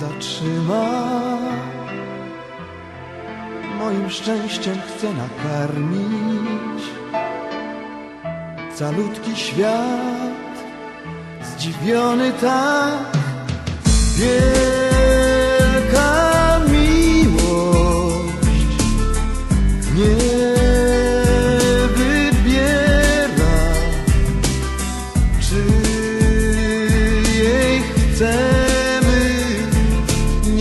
zatrzyma. Moim szczęściem chcę nakarmić Calutki świat Zdziwiony tak Wielka miłość Nie wybiera czy jej chcemy,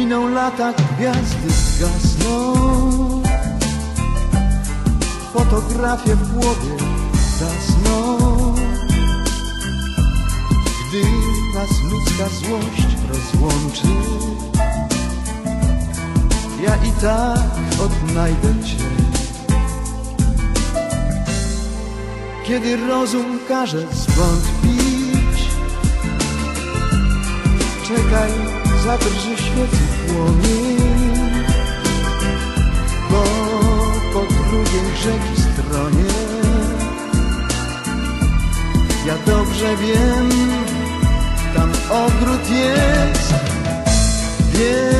Miną lata, gwiazdy zgasną, fotografie w głowie zasną. Gdy nas ludzka złość rozłączy, ja i tak odnajdę Cię. Kiedy rozum każe zwątpić Czekaj, zadrży świecy płomień Bo po drugiej rzeki stronie Ja dobrze wiem, tam ogród jest. Wielka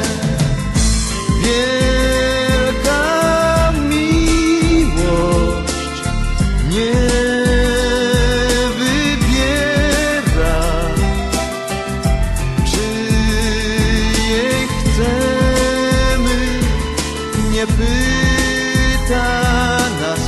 nie pyta nas,